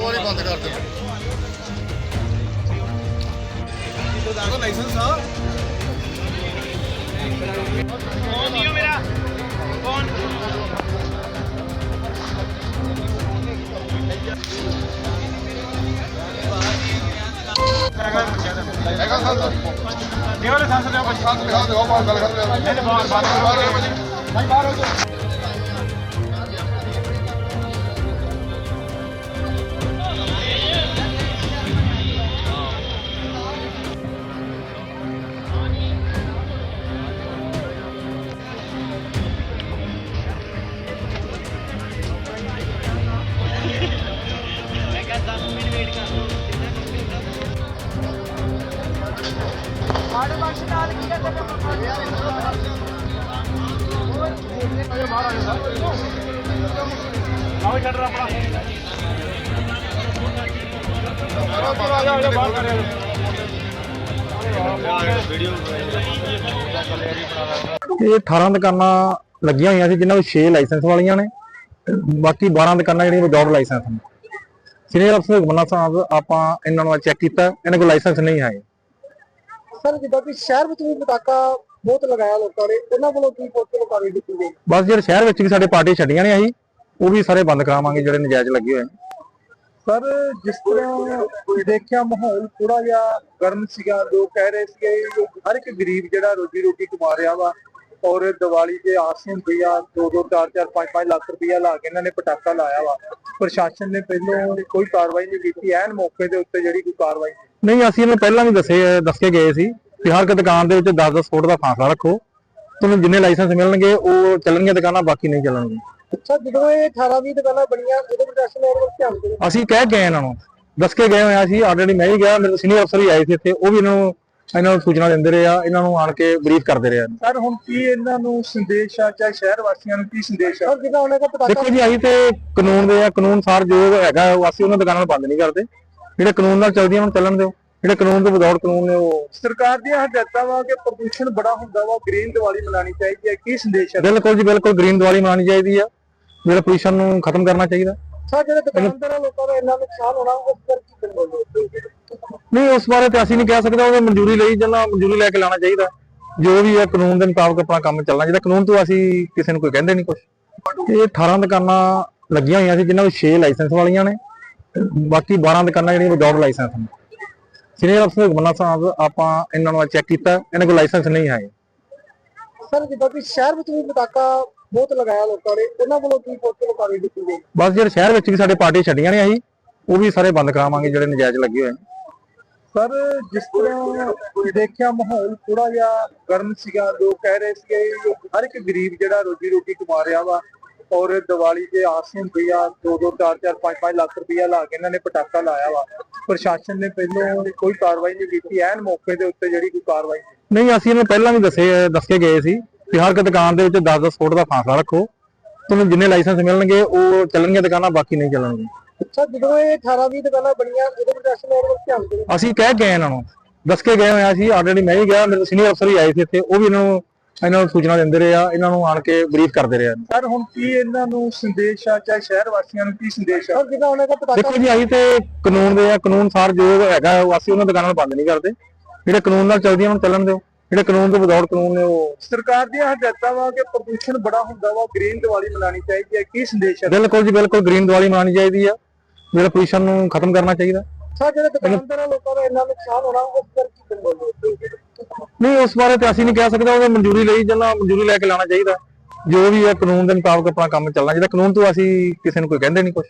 ਉਹ ਨਹੀਂ ਬੰਦ ਕਰ ਦਿੱਤਾ ਉਹਦਾ ਲਾਇਸੈਂਸ ਆ ਦਿਓ ਲਾਇਸੈਂਸ ਦਿਓ ਬਾਹਰ ਗੱਲ ਕਰ ਲਿਆ ਨਹੀਂ ਬਾਹਰ ਬਾਹਰ ਬਾਹਰ ਆਓ ਜੀ। ਭਾਈ ਬਾਹਰ ਹੋ ਜਾਓ ਆਓ ਛੱਡ ਆਪਣਾ ਆ ਜਾ ਆ ਜਾ ਬਾਹਰ ਕਰ ਇਹ 18 ਦੁਕਾਨਾਂ ਲੱਗੀਆਂ ਹੋਈਆਂ ਸੀ, ਜਿਨ੍ਹਾਂ ਵਿੱਚ 6 ਲਾਇਸੈਂਸ ਵਾਲੀਆਂ ਨੇ ਬਾਕੀ 12 ਦੁਕਾਨਾਂ ਜਿਹੜੀਆਂ ਵਿਦਆਊਟ ਲਾਇਸੈਂਸ ਨੇ ਸੀਨੀਅਰ ਅਫਸਰ ਹੁਕਮਨਾ ਸਾਹਿਬ, ਆਪਾਂ ਇਹਨਾਂ ਨੂੰ ਚੈੱਕ ਕੀਤਾ, ਇਹਨਾਂ ਕੋਲ ਲਾਇਸੈਂਸ ਨਹੀਂ ਹੈ ਸਰ ਜਿੱਦਾਂ ਕਿ ਸ਼ਹਿਰ ਵਿੱਚ ਵੀ ਪਟਾਕਾ ਬਹੁਤ ਲਗਾਇਆ ਲੋਕਾਂ ਨੇ ਉਹਨਾਂ ਵੱਲੋਂ ਕੀ ਪੋਸਟਰ ਕਾਰਵਾਈ ਕੀਤੀ ਗਈ ਬਸ ਜਿਹੜੇ ਸ਼ਹਿਰ ਵਿੱਚ ਵੀ ਸਾਡੇ ਪਾਰਟੀ ਛੱਡੀਆਂ ਨੇ ਅਸੀਂ ਉਹ ਵੀ ਸਾਰੇ ਬੰਦ ਕਰਾਵਾਂਗੇ ਜਿਹੜੇ ਨਜਾਇਜ਼ ਲੱਗੇ ਹੋਏ ਨੇ। ਸਰ ਜਿਸ ਤਰ੍ਹਾਂ ਦੇਖਿਆ ਮਾਹੌਲ ਥੋੜਾ ਜਿਹਾ ਗਰਮ ਸੀਗਾ ਲੋਕ ਕਹਿ ਰਹੇ ਸੀਗੇ ਹਰ ਇੱਕ ਗਰੀਬ ਜਿਹੜਾ ਰੋਜੀ ਰੋਟੀ ਕਮਾ ਰਿਹਾ ਵਾ ਔਰ ਦੀਵਾਲੀ ਦੇ ਆਸ ਹੁੰਦੀ ਆ 2 2 4 4 5 5 ਲੱਖ ਰੁਪਇਆ ਲਾ ਕੇ ਇਹਨਾਂ ਨੇ ਪਟਾਕਾ ਲਾਇਆ ਵਾ। ਪ੍ਰਸ਼ਾਸਨ ਨੇ ਪਹਿਲੋਂ ਕੋਈ ਕਾਰਵਾਈ ਨਹੀਂ ਕੀਤੀ ਐਨ ਮੌਕੇ ਦੇ ਉੱਤੇ ਜਿਹੜੀ ਕੋਈ ਕਾਰਵਾਈ ਨਹੀਂ ਅਸੀਂ ਇਹਨੂੰ ਪਹਿਲਾਂ ਵੀ ਦੱਸੇ ਦੱਸ ਕੇ ਗਏ ਸੀ ਕਿ ਹਰ ਇੱਕ ਦੁਕਾਨ ਦੇ ਵਿੱਚ 10-10 ਫੁੱਟ ਦਾ ਫਾਸਲਾ ਰੱਖੋ। ਤੁਹਾਨੂੰ ਜਿੰਨੇ ਲਾਇਸੈਂਸ ਮਿਲਣਗੇ ਉਹ ਚੱਲਣਗੀਆਂ ਦੁਕਾਨਾਂ ਬਾਕੀ ਨਹੀਂ ਚੱਲਣਗੀਆਂ। ਅੱਛਾ ਜਦੋਂ ਇਹ 18 20 ਦੁਕਾਨਾਂ ਬਣੀਆਂ ਉਹਦੇ ਪ੍ਰਸ਼ਾਸਨ ਨੇ ਉਹਦੇ ਵੱਲ ਧਿਆਨ ਦੇ ਅਸੀਂ ਕਹਿ ਗਏ ਇਹਨਾਂ ਨੂੰ। ਦੱਸ ਕੇ ਗਏ ਹੋਏ ਸੀ ਆਲਰੇਡੀ ਮੈਂ ਹੀ ਗਿਆ ਮੇਰੇ ਸੀਨੀਅਰ ਅਫਸਰ ਵੀ ਆਏ ਸੀ ਇੱਥੇ ਉਹ ਵੀ ਇਹਨਾਂ ਨੂੰ ਇਹਨਾਂ ਨੂੰ ਸੂਚਨਾ ਦਿੰਦੇ ਰਹੇ ਆ ਇਹਨਾਂ ਨੂੰ ਆਣ ਕੇ ਬਰੀਫ ਕਰਦੇ ਰਹੇ ਆ। ਸਰ ਹੁਣ ਕੀ ਇਹਨਾਂ ਨੂੰ ਸੰਦੇਸ਼ ਆ ਚਾਹੇ ਸ਼ਹਿਰ ਵਾਸੀਆਂ ਨੂੰ ਕੀ ਸੰਦੇਸ਼ ਆ? ਜਿੱਦਾਂ ਉਹਨੇ ਦਾ ਪਟਾਕਾ ਦੇਖੋ ਜੀ ਅਸੀਂ ਤੇ ਕਾਨੂੰਨ ਦੇ ਆ ਕਾਨੂੰਨ ਸਾਰ ਜੋ ਹੈਗਾ ਉਹ ਅਸੀਂ ਉਹਨਾਂ ਦੁਕਾਨਾਂ ਨੂੰ ਬੰਦ ਨਹੀਂ ਕਰਦੇ। ਜਿਹੜੇ ਕਾਨੂੰਨ ਨਾਲ ਚੱਲਦੀਆਂ ਉਹਨਾਂ ਚੱਲਣ ਦਿਓ। ਜਿਹੜੇ ਕਾਨੂੰਨ ਤੋਂ ਵਿਦਆਊਟ ਕਾਨੂੰਨ ਨੇ ਉਹ ਸਰਕਾਰ ਦੀਆਂ ਹਦਾਇਤਾਂ ਵਾ ਕਿ ਪ੍ਰਦੂਸ਼ਣ ਬੜਾ ਹੁੰਦਾ ਵਾ ਗ੍ਰੀਨ ਦੀਵਾਲੀ ਮਨਾਉਣੀ ਚਾਹੀਦੀ ਹੈ। ਕੀ ਸੰਦੇਸ਼ ਹੈ? ਬਿਲਕੁਲ ਜੀ ਬਿਲਕੁਲ ਗ੍ਰੀਨ ਦੀਵਾਲੀ ਮਨਾਉਣੀ ਚਾਹੀਦੀ ਆ। ਜਿਹੜਾ ਪੋਲੂਸ਼ਨ ਨੂੰ ਖਤਮ ਕਰਨਾ ਚਾਹੀਦਾ। ਸਰ ਜਿਹੜੇ ਦੁਕਾਨਦਾਰਾਂ ਲੋਕਾਂ ਦਾ ਇੰਨਾ ਨੁਕਸਾਨ ਹੋਣਾ ਉਸ ਪਰ ਕੀ ਕਰੋਗੇ ਨਹੀਂ ਉਸ ਬਾਰੇ ਤੇ ਅਸੀਂ ਨਹੀਂ ਕਹਿ ਸਕਦੇ ਉਹਨੇ ਮਨਜ਼ੂਰੀ ਲਈ ਜਾਂ ਮਨਜ਼ੂਰੀ ਲੈ ਕੇ ਲਾਣਾ ਚਾਹੀਦਾ। ਜੋ ਵੀ ਹੈ ਕਾਨੂੰਨ ਦੇ ਮੁਤਾਬਕ ਆਪਣਾ ਕੰਮ ਚੱਲਣਾ ਚਾਹੀਦਾ। ਕਾਨੂੰਨ ਤੋਂ ਅਸੀਂ ਕਿਸੇ ਨੂੰ ਕੋਈ ਕਹਿੰਦੇ ਨਹੀਂ ਕੁਝ ਇਹ 18 ਦੁਕਾਨਾਂ ਲੱਗੀਆਂ ਹੋਈਆਂ ਸੀ ਜਿਨ੍ਹਾਂ ਵਿੱਚ 6 ਲਾਇਸੈਂਸ ਵਾਲੀਆਂ ਨੇ। ਬਾਕੀ 12 ਦੁਕਾਨਾਂ ਜਿਹੜੀਆਂ ਵਿਦਆਊਟ ਲਾਇਸੈਂਸ ਨੇ ਸੀਨੀਅਰ ਅਫਸਰ ਹੁਕਮਨਾ ਸਾਹਿਬ ਆਪਾਂ ਇਹਨਾਂ ਨੂੰ ਚੈੱਕ ਕੀਤਾ ਇਹਨਾਂ ਕੋਲ ਲਾਇਸੈਂਸ ਨਹੀਂ ਹੈ ਸਰ ਜਿੱਦਾਂ ਕਿ ਸ਼ਹਿਰ ਵਿੱਚ ਵੀ ਪਟਾਕਾ ਬਹੁਤ ਲਗਾਇਆ ਲੋਕਾਂ ਨੇ ਉਹਨਾਂ ਵੱਲੋਂ ਕੀ ਪੋਸਟਰ ਕਾਰਵਾਈ ਕੀਤੀ ਗਈ? ਬਸ ਜਿਹੜੇ ਸ਼ਹਿਰ ਵਿੱਚ ਵੀ ਸਾਡੇ ਪਾਰਟੀ ਛੱਡੀਆਂ ਨੇ ਅਸੀਂ ਉਹ ਵੀ ਸਾਰੇ ਬੰਦ ਕਰਾਵਾਂਗੇ ਜਿਹੜੇ ਨਜਾਇਜ਼ ਲੱਗੇ ਹੋਏ ਨੇ। ਸਰ ਜਿਸ ਤਰ੍ਹਾਂ ਦੇਖਿਆ ਮਾਹੌਲ ਥੋੜਾ ਜਿਹਾ ਗਰਮ ਸੀਗਾ ਲੋਕ ਕਹਿ ਰਹੇ ਸੀਗੇ ਹਰ ਇੱਕ ਗਰੀਬ ਜਿਹੜਾ ਰੋਜੀ ਰੋਟੀ ਕਮਾ ਰਿਹਾ ਵਾ ਔਰ ਦੀਵਾਲੀ ਦੇ ਆਸ ਹੁੰਦੀ ਆ 2 2 4 4 5 5 ਲੱਖ ਰੁਪਇਆ ਲਾ ਕੇ ਇਹਨਾਂ ਨੇ ਪਟਾਕਾ ਲਾਇਆ ਵਾ। ਪ੍ਰਸ਼ਾਸਨ ਨੇ ਪਹਿਲੋਂ ਕੋਈ ਕਾਰਵਾਈ ਨਹੀਂ ਕੀਤੀ ਐਨ ਮੌਕੇ ਦੇ ਉੱਤੇ ਜਿਹੜੀ ਕੋਈ ਕਾਰਵਾਈ ਨਹੀਂ ਅਸੀਂ ਇਹਨੂੰ ਪਹਿਲਾਂ ਵੀ ਦੱਸੇ ਦੱਸ ਕੇ ਗਏ ਸੀ ਕਿ ਹਰ ਇੱਕ ਦੁਕਾਨ ਦੇ ਵਿੱਚ 10-10 ਫੁੱਟ ਦਾ ਫਾਸਲਾ ਰੱਖੋ। ਤੁਹਾਨੂੰ ਜਿੰਨੇ ਲਾਇਸੈਂਸ ਮਿਲਣਗੇ ਉਹ ਚੱਲਣਗੀਆਂ ਦੁਕਾਨਾਂ ਬਾਕੀ ਨਹੀਂ ਚੱਲਣਗੀਆਂ। ਅੱਛਾ ਜਦੋਂ ਇਹ 18 20 ਦੁਕਾਨਾਂ ਬਣੀਆਂ ਉਹਦੇ ਪ੍ਰਸ਼ਾਸਨ ਨੇ ਵੱਲ ਧਿਆਨ ਦੇ ਅਸੀਂ ਕਹਿ ਗਏ ਇਹਨਾਂ ਨੂੰ। ਦੱਸ ਕੇ ਗਏ ਹੋਏ ਸੀ ਆਲਰੇਡੀ ਮੈਂ ਹੀ ਗਿਆ ਮੇਰੇ ਸੀਨੀਅਰ ਅਫਸਰ ਵੀ ਆਏ ਸੀ ਇੱਥੇ ਉਹ ਵੀ ਇਹਨਾਂ ਨੂੰ ਇਹਨਾਂ ਨੂੰ ਸੂਚਨਾ ਦਿੰਦੇ ਰਹੇ ਆ ਇਹਨਾਂ ਨੂੰ ਆਣ ਕੇ ਬਰੀਫ ਕਰਦੇ ਰਹੇ ਆ। ਸਰ ਹੁਣ ਕੀ ਇਹਨਾਂ ਨੂੰ ਸੰਦੇਸ਼ ਆ ਚਾਹੇ ਸ਼ਹਿਰ ਵਾਸੀਆਂ ਨੂੰ ਕੀ ਸੰਦੇਸ਼ ਆ? ਜਿੱਦਾਂ ਉਹਨੇ ਦਾ ਪਟਾਕਾ ਦੇਖੋ ਜੀ ਅਸੀਂ ਤੇ ਕਾਨੂੰਨ ਦੇ ਆ ਕਾਨੂੰਨ ਸਾਰ ਜੋ ਹੈਗਾ ਉਹ ਅਸੀਂ ਉਹਨਾਂ ਦੁਕਾਨਾਂ ਨੂੰ ਬੰਦ ਨਹੀਂ ਕਰਦੇ। ਜਿਹੜੇ ਕਾਨੂੰਨ ਨਾਲ ਚੱਲਦੀਆਂ ਉਹਨਾਂ ਚੱਲਣ ਦਿਓ। ਜਿਹੜੇ ਕਾਨੂੰਨ ਤੋਂ ਵਿਦਆਊਟ ਕਾਨੂੰਨ ਨੇ ਉਹ ਸਰਕਾਰ ਦੀਆਂ ਹਦਾਇਤਾਂ ਵਾ ਕਿ ਪ੍ਰਦੂਸ਼ਣ ਬੜਾ ਹੁੰਦਾ ਵਾ ਗ੍ਰੀਨ ਦੀਵਾਲੀ ਮਨਾਉਣੀ ਚਾਹੀਦੀ ਹੈ। ਕੀ ਸੰਦੇਸ਼ ਹੈ ਬਿਲਕੁਲ ਜੀ ਬਿਲਕੁਲ ਗ੍ਰੀਨ ਦੀਵਾਲੀ ਮਨਾਉਣੀ ਚਾਹੀਦੀ ਆ। ਜਿਹੜਾ ਪੋਲੂਸ਼ਨ ਨੂੰ ਖਤਮ ਕਰਨਾ ਚਾਹੀਦਾ। ਸਰ ਜਿਹੜੇ ਦੁਕਾਨਦਾਰਾਂ ਲੋਕਾਂ ਦਾ ਇੰਨਾ ਨੁਕਸਾਨ ਹੋਣਾ ਉਸ ਪਰ ਕੀ ਕਰੋਗੇ ਨਹੀਂ ਉਸ ਬਾਰੇ ਤੇ ਅਸੀਂ ਨਹੀਂ ਕਹਿ ਸਕਦੇ ਉਹਨੇ ਮਨਜ਼ੂਰੀ ਲਈ ਜਾਂ ਮਨਜ਼ੂਰੀ ਲੈ ਕੇ ਲਾਣਾ ਚਾਹੀਦਾ। ਜੋ ਵੀ ਹੈ ਕਾਨੂੰਨ ਦੇ ਮੁਤਾਬਕ ਆਪਣਾ ਕੰਮ ਚੱਲਣਾ ਚਾਹੀਦਾ। ਕਾਨੂੰਨ ਤੋਂ ਅਸੀਂ ਕਿਸੇ ਨੂੰ ਕੋਈ ਕਹਿੰਦੇ ਨਹੀਂ ਕੁਝ